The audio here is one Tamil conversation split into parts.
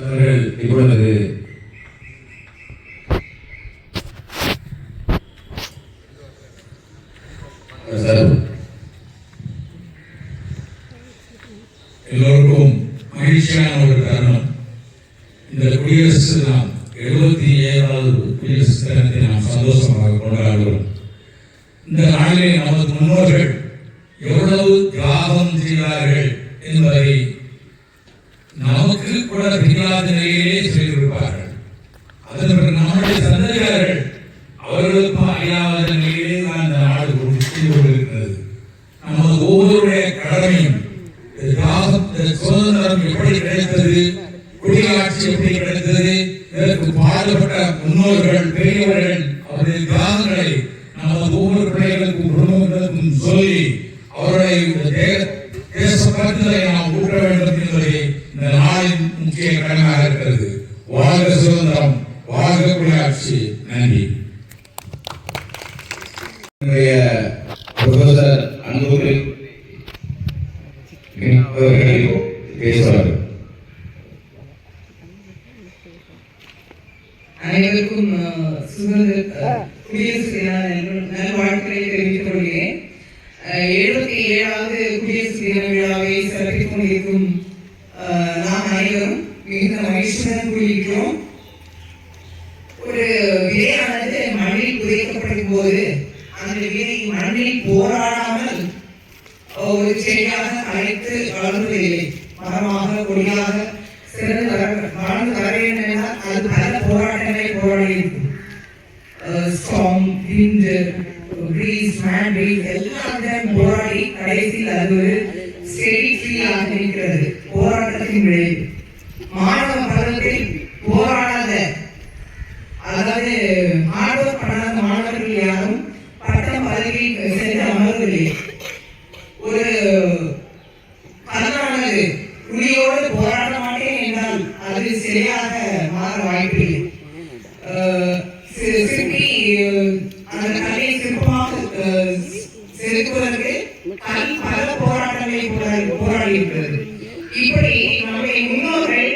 இவ்வளவு எல்லோருக்கும் மகிழ்ச்சியான ஒரு தருணம். இந்த குடியரசு நாம் எழுபத்தி ஏழாவது குடியரசு தினத்தை நாம் சந்தோஷமாக கொண்டாடுகிறோம். இந்த நாளிலே நமது முன்னோர்கள் எவ்வளவு தியாகம் செய்தார்கள் என்பதை நமக்கு கூட தெரியாத நிலையிலே செய்திருப்பார்கள் அதன் பிறகு நம்முடைய சந்ததியார்கள் அவர்களுக்கும் அறியாத நிலையிலே தான் இந்த நாடு செய்து கொண்டிருக்கிறது. நமது ஒவ்வொருடைய கடமையும் சுதந்திரம் எப்படி கிடைத்தது குடியாட்சி எப்படி கிடைத்தது இதற்கு பாடுபட்ட முன்னோர்கள் பெரியவர்கள் அவருடைய தியாகங்களை நமது ஒவ்வொரு பிள்ளைகளுக்கும் குடும்பங்களுக்கும் சொல்லி அவருடைய இந்த தே- தேசப்பற்றுதலை நாம் ஊட்ட வேண்டும் என்பதே இந்த நாளின் முக்கிய கடனாக இருக்கிறது. வாழ்க சுதந்திரம் வாழ்க குடியாட்சி நன்றி. என்னுடைய ப்ரொஃபசர் அன்புகள் அனைவருக்கும் சுதந்திர குடியரசு தின நல்வாழ்த்துக்களை தெரிவித்துக் கொள்கிறேன். எழுபத்தி ஏழாவது குடியரசு தின விழாவை சிறப்பித்துக் கொண்டிருக்கும் மிகுந்த மகிழ்ச்சியுடன் கூறியிருக்கிறோம் ஒரு விதையானது மண்ணில் புதைக்கப்படும் போது அந்த விதை மண்ணில் போராடாமல் ஒரு செடியாக அழைத்து வளர்வதில்லை மரமாக கொடியாக சிறந்து வர வளர்ந்து வர வேண்டும் என்றால் அது பல போராட்டங்களை போராடி இருக்கும் ஸ்டாம் விண்ட் ப்ரீஸ் மேன் எல்லாத்தையும் போராடி கடைசியில் அது ஒரு செடி ஃப்ரீயாக இருக்கிறது. போராட்டத்தின் விளைவு. மாணவ பருவத்தில் போராடாத அதாவது மாணவ படாத மாணவர்கள் யாரும் பட்டம் பதவி சென்று அமர்வதில்லை ஒரு கல்லானது புலியோடு போராட மாட்டேன் என்றால் அது சரியாக மாற வாய்ப்பில்லை. சிற்பி அந்த கலையை சிற்பமாக அஹ், செதுக்குவதற்கு கல் பல போராட்டங்களை போராடி போராடி இருக்கிறது இப்படி நம்முடைய முன்னோர்கள்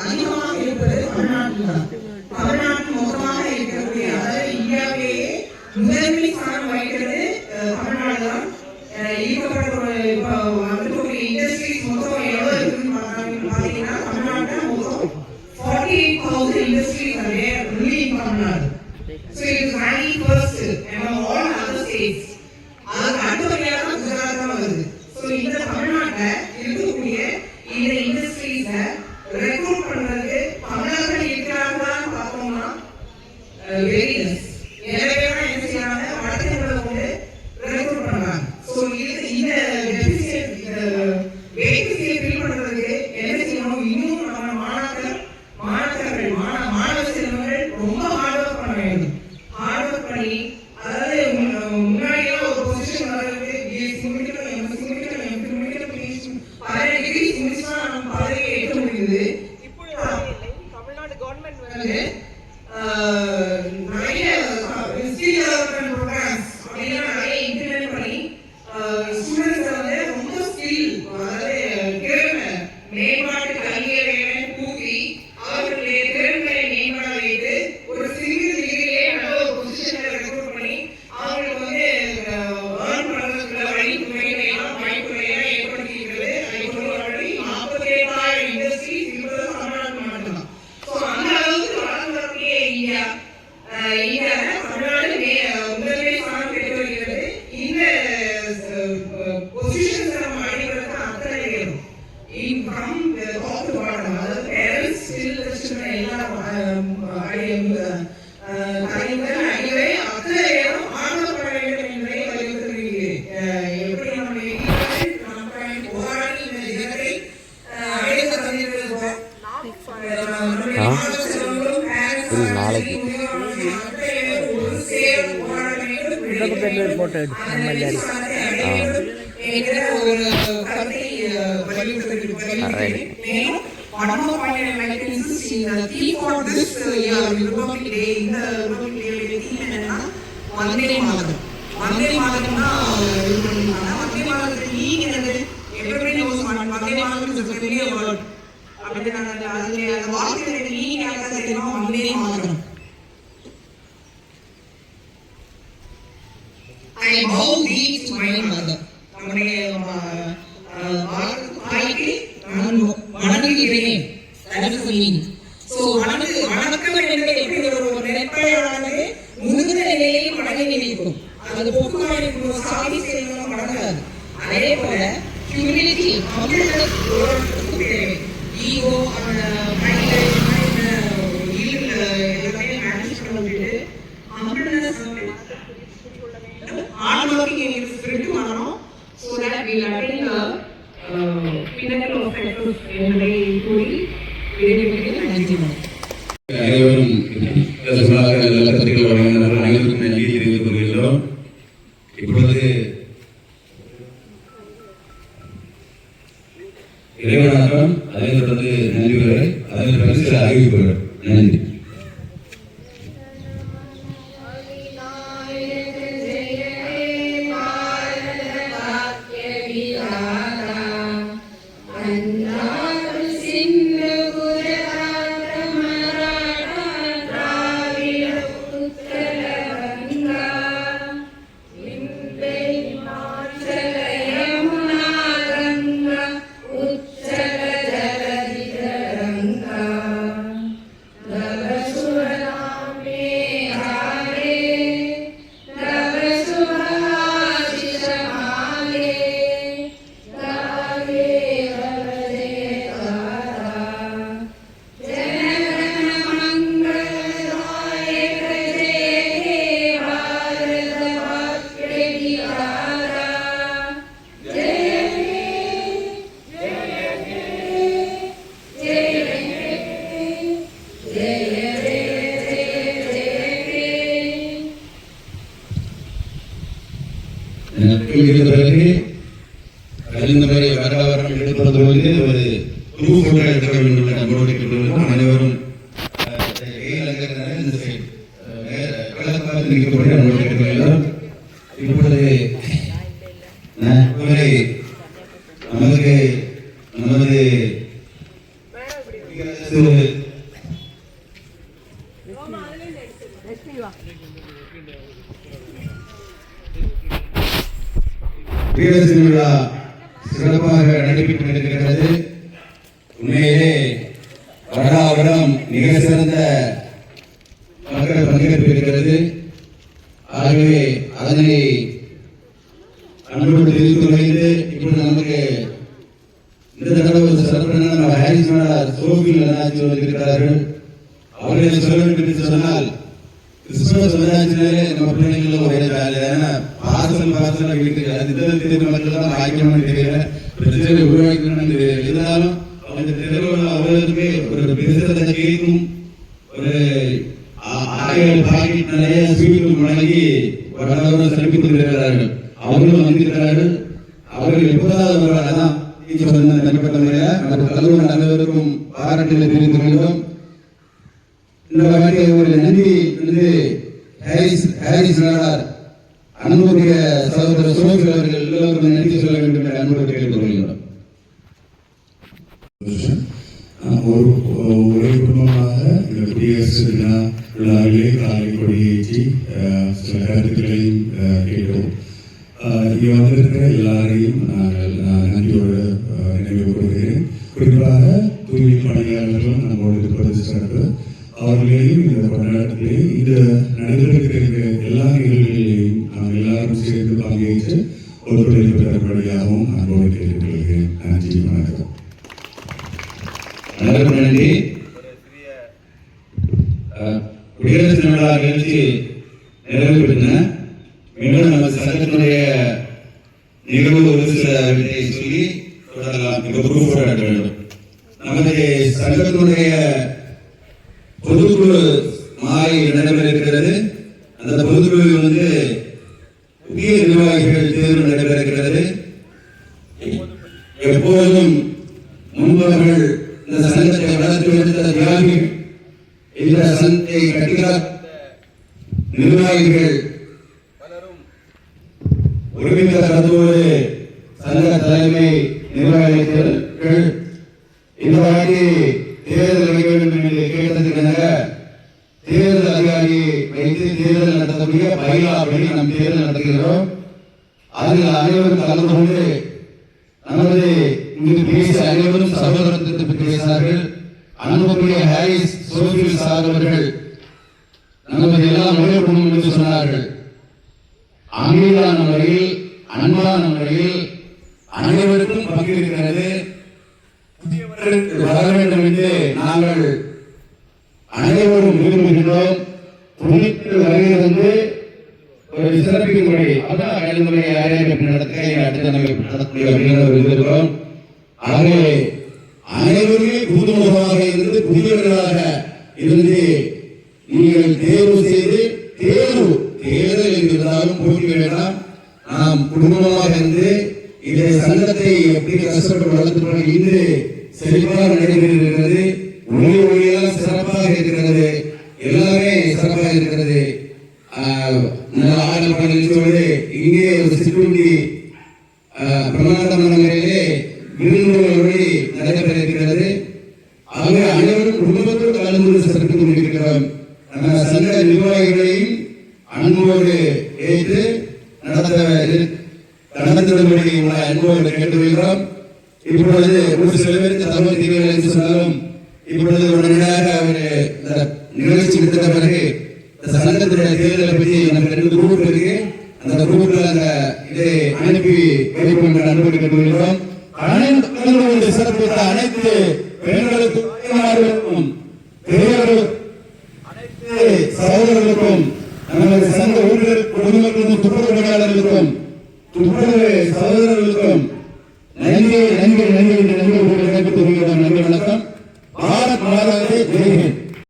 அதிகமாக இருப்பது தமிழ்நாட்டில் தான். தமிழ்நாட்டில் மொத்தமாக இருக்கக்கூடிய அதாவது இந்தியாவிலேயே முதன்மை ஸ்தானம் வகிக்கிறது தமிழ்நாடு தான். ஈர்க்கப்பட்ட இப்போ வந்துக்கூடிய இண்டஸ்ட்ரீஸ் மொத்தம் எவ்வளோ இருக்குன்னு பார்த்தீங்கன்னா தமிழ்நாட்டில் மொத்தம் forty eight thousand industries are there Tamil Nadu. மாணவர்கள் அஹ் தமிழ்நாடு முதன்மை ஸ்தானம் பெற்று வருகிறது. இந்த பொசிஷன்ஸ் நம்ம அடைவதற்கு அத்தனை வலியுறுத்தி மேலும் one more point I would like to insist in the theme for this uh, year, Republic Day, இந்த Republic Day உடைய theme என்னன்னா, வந்தே மாதரம். வந்தே மாதரம்னா, அஹ், இது பண்ணிருக்காங்க. வந்தே மாதரத்துக்கு meaning என்னது? Everybody knows one- Vande Mataram is a familiar word. அப்படி நான் அந்த- அதுல அந்த வார்த்தையோட meaning யாருக்காவது தெரியுமா? Vande Mataram. I bow thee to நம்முடைய தாய்க்கு நான் வணங்குகிறேன். வணக்கம் என்பது எப்படி ஒரு முதிர்ந்த நிலையில் வணங்கி அது சாதி செய்வதும் வணங்காது. அதே போல தேவை. அந்த எல்லாமே பண்ண விட்டு working in his field tomorrow so that we attend the uh, pinnacle of success in Hari Puri. Very, very, very, very, அனைவரும் இவரை நமக்கு நமது சிறப்பாக நடைபெற்று வருகிறது உண்மையிலே வருடாவரம் மிக சிறந்த மக்கள் பங்கேற்பு இருக்கிறது ஆகவே அதனை அன்போடு தெரிவித்து வைத்து இப்பொழுது நமக்கு இந்த தடவை ஒரு சிறப்பு நம்ம ஹாரிஸ் மேலார் சோபில் அண்ணாச்சி வந்திருக்கிறார்கள் அவர்களை சொல்ல வேண்டும் என்று சொன்னால் கிறிஸ்துமஸ் சமுதாயத்தினாலே நம்ம பிள்ளைங்களும் ஒரே ஏன்னா பாசல் பார்சல் வீட்டுக்கு அது இந்த தெரு மக்கள் தான் பாக்கியமானு தெரியல. பிரச்சனை உருவாக்கணும்னு தெரியல. இருந்தாலும் அந்த தெருவில் ஒரு பெருசத்தை கேட்கும். ஒரு ஆயிரம் பாக்கெட் நிறைய ஸ்வீட்டும் வழங்கி வருடவரும் சிறப்பித்து வருகிறார்கள் அவர்களும் வந்திருக்கிறார்கள். அவர்கள் எப்போதாவது வருவார்கள் சொன்ன தனிப்பட்ட முறையில் மற்ற கல்லூரி அனைவருக்கும் பாராட்டுகளை தெரிவித்துக் கொள்கிறோம். இந்த வாட்டி ஒரு நன்றி வந்து ஹாரிஸ் ஹாரிஸ் நாடார் அன்புடைய சகோதரர் சோஃபி அவர்கள் எல்லோருக்கும் நன்றி சொல்ல வேண்டும் என்று கேட்டுக்கொள்கிறேன். கேட்டுக்கொள்கிறோம் ஒரு ஒரே குடும்பமாக இந்த குடியரசு தின விழாவிலே காலை கொடியேற்றி சில கருத்துக்களையும் கேட்டோம். இங்கே வந்திருக்கிற எல்லாரையும் நாங்கள் நன்றியோடு நினைவு கூறுகிறேன் குறிப்பாக தூய்மை பணி குடியரசு தின நிகழ்ச்சி நிறைவு பெற்றன மீண்டும் நமது சங்கத்தினுடைய நிகழ்வு ஒரு சில சொல்லி தொடரலாம். மிக பொறுப்போடு வேண்டும். நமது சங்கத்தினுடைய பொதுக்குழு பொதுக்குழுவில் வந்து புதிய நிர்வாகிகள் தேர்வு நடைபெறுகிறது எப்போதும் முன்பவர்கள் இந்த சங்கத்தை வளர்த்து எடுத்த தியாகிகள் இந்த சங்கத்தை கட்டிக்காத்த நிர்வாகிகள் ஒருமித்த கருத்தோடு சங்க தலைமை நிர்வாகிகள் இந்த வாட்டி தேர்தல் வைக்க வேண்டும் என்று கேட்டதற்காக தேர்தல் அதிகாரி வைத்து தேர்தல் நடத்தக்கூடிய பயிலாப்படி நம் தேர்தல் நடத்துகிறோம். அதில் அனைவரும் கலந்து கொண்டு நமது இங்கு பேசிய அனைவரும் சகோதரத்திற்கு பேசினார்கள் அன்புக்குரிய ஹாரிஸ் சோஃபில் சார் அவர்கள் நமது எல்லாம் ஒரே குடும்பம் என்று சொன்னார்கள் அமைதியான முறையில் அன்பான முறையில் அனைவருக்கும் பங்கிருக்கிறது வர வேண்டும் என்று நாங்கள் அனைவரும் விரும்புகின்றோம் புதிய வருகிறது வந்து ஒரு சிறப்பிக்கும் முறை அதான் கல்விமுறை ஆயிரம் நடத்த அடுத்த நடத்தக்கூடிய அப்படிங்கிற இருக்கிறோம் ஆகவே அனைவருமே புதுமுகமாக இருந்து புதியவர்களாக இருந்து நீங்கள் தேர்வு செய்து தேர்வு தேர்தல் இருந்தாலும் போட்டி வேண்டாம் நாம் குடும்பமாக இருந்து இந்த சங்கத்தை எப்படி கஷ்டப்பட்டு வளர்த்து இன்று செழிப்பாக நடைபெறுகிறது. ஒளி ஒளியெல்லாம் சிறப்பாக இருக்கிறது. எல்லாமே சிறப்பாக இருக்கிறது. நல்ல ஆடல் நிகழ்ச்சியோடு இங்கே ஒரு சிற்றுண்டி ஆஹ், பிரமாண்டமான முறையிலே விருந்துகளோடு நடைபெற இருக்கிறது அவை அனைவரும் குடும்பத்தோடு கலந்து கொண்டு சிறப்பித்துக் கொண்டிருக்கிறோம். நம்ம சங்க நிர்வாகிகளையும் அன்போடு ஏற்று நடத்த நடத்துவதற்கு உங்களை அன்போடு கேட்டுக்கொள்கிறோம். இப்பொழுது ஒரு சில பேருக்கு தகவல் தெரியவில்லை என்று சொன்னாலும் இப்பொழுது உடனடியாக ஒரு இந்த நிகழ்ச்சி முடித்த பிறகு இந்த தேர்தலை பற்றி நமக்கு ரெண்டு குரூப் இருக்கு. அந்த குரூப்ல அந்த இதை அனுப்பி வைப்போம் என்று அன்போடு கேட்டுக்கொள்கிறோம். அனைத்து சிறப்பித்த அனைத்து பெண்களுக்கும் அனைத்து சகோதரர்களுக்கும் நமது சங்க ஊழியர் குடும்பங்களுக்கும் துப்புரவு பணியாளர்களுக்கும் துப்புரவு சகோதரர்களுக்கும் நன்றி நன்றி நன்றி என்று நன்றி நன்றி வணக்கம். பாரத் மாதாவே ஜெய்ஹிந்த்